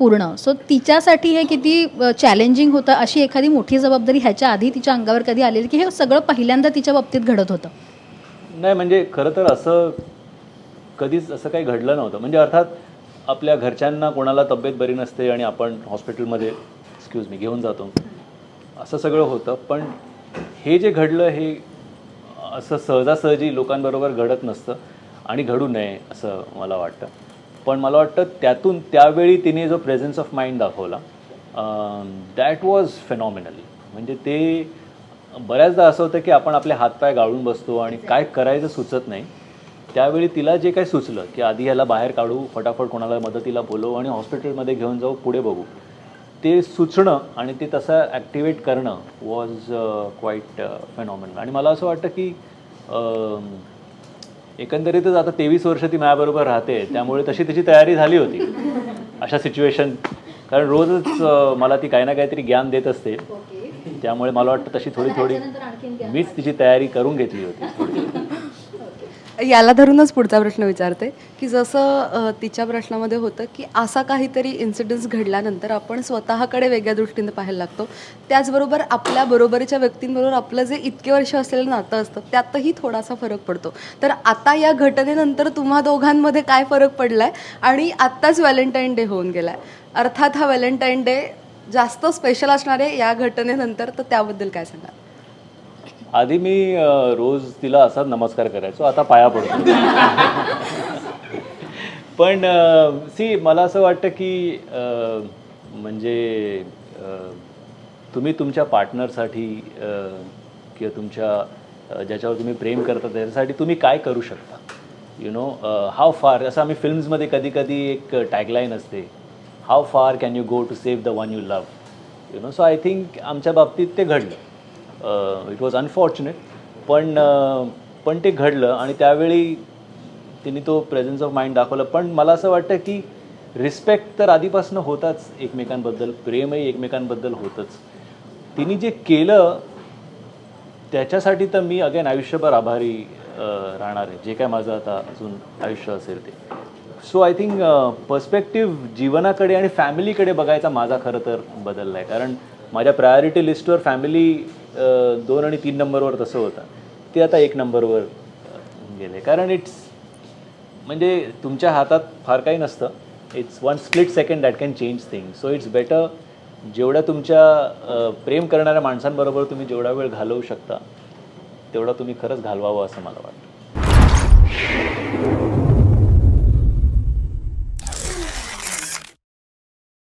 पूर्ण. सो तिच्यासाठी हे किती चॅलेंजिंग होतं अशी एखादी मोठी जबाबदारी ह्याच्या आधी तिच्या अंगावर कधी आलेली की हे सगळं पहिल्यांदा तिच्या बाबतीत घडत होतं? नाही म्हणजे खरं तर असं कधीच असं काही घडलं नव्हतं. म्हणजे अर्थात आपल्या घरच्यांना कोणाला तब्येत बरी नसते आणि आपण हॉस्पिटलमध्ये एक्सक्यूज मी घेऊन जातो. असं सगळं होतं. पण हे जे घडलं हे असं सहजासहजी लोकांबरोबर घडत नसतं आणि घडू नये असं मला वाटतं. पण मला वाटतं त्यातून त्यावेळी तिने जो प्रेझेन्स ऑफ माइंड दाखवला दॅट वॉज फेनॉमिनली म्हणजे ते बऱ्याचदा असं होतं की आपण आपले हातपाय गाळून बसतो आणि काय करायचं सुचत नाही. त्यावेळी तिला जे काही सुचलं की आधी ह्याला बाहेर काढू फटाफट कोणाला मदतीला बोलवू आणि हॉस्पिटलमध्ये घेऊन जाऊ पुढे बघू ते सुचणं आणि ते तसं ॲक्टिवेट करणं वॉज क्वाईट फेनॉमिनल आणि मला असं वाटतं की एकंदरीतच आता तेवीस वर्ष ती माझ्याबरोबर राहते त्यामुळे तशी तिची तयारी झाली होती. अशा सिच्युएशन कारण रोजच मला ती काही ना काहीतरी ज्ञान देत असते. त्यामुळे मला वाटतं तशी थोडी थोडी मीच तिची तयारी करून घेतली होती. याला धरूनच पुढचा प्रश्न विचारते की जसं तिच्या प्रश्नामध्ये होतं की असा काहीतरी इन्सिडन्स घडल्यानंतर आपण स्वतःकडे वेगळ्या दृष्टीने पाहायला लागतो. त्याचबरोबर आपल्या बरोबरीच्या व्यक्तींबरोबर आपलं जे इतके वर्ष असलेलं नातं असतं त्यातही थोडासा फरक पडतो. तर आता या घटनेनंतर तुम्हा दोघांमध्ये काय फरक पडलाय? आणि आत्ताच व्हॅलेंटाईन डे होऊन गेलाय. अर्थात हा व्हॅलेंटाईन डे जास्त स्पेशल असणार आहे या घटनेनंतर तर त्याबद्दल काय सांगाल? आधी मी रोज तिला असा नमस्कार करायचो आता पाया पडतो. पण सी मला असं वाटतं की म्हणजे तुम्ही तुमच्या पार्टनरसाठी किंवा तुमच्या ज्याच्यावर तुम्ही प्रेम करता त्याच्यासाठी तुम्ही काय करू शकता? यु नो हाव फार असं आम्ही फिल्म्समध्ये कधी कधी एक टॅगलाईन असते. How far can you go to save the one you love you know so I think आमच्या बाबतीत ते घडलं. इट वॉज अनफॉर्च्युनेट पण पण ते घडलं आणि त्यावेळी तिने तो प्रेझेन्स ऑफ माइंड दाखवलं. पण मला असं वाटतं की रिस्पेक्ट तर आधीपासून होताच एकमेकांबद्दल. प्रेमही एकमेकांबद्दल होतंच. तिने जे केलं त्याच्यासाठी तर मी अगेन आयुष्यभर आभारी राहणार आहे. जे काय माझं आता अजून आयुष्य असेल ते. सो आय थिंक पर्स्पेक्टिव्ह जीवनाकडे आणि फॅमिलीकडे बघायचा माझा खरं तर बदलला आहे कारण माझ्या प्रायोरिटी लिस्टवर फॅमिली दोन आणि तीन नंबरवर तसं होतं. ते आता एक नंबरवर गेले. कारण इट्स म्हणजे तुमच्या हातात फार काही नसतं. It's one split second that can change thing so it's better जेवढ्या तुमच्या प्रेम करणाऱ्या माणसांबरोबर तुम्ही जेवढा वेळ घालवू शकता तेवढा तुम्ही खरंच घालवावं असं मला वाटतं.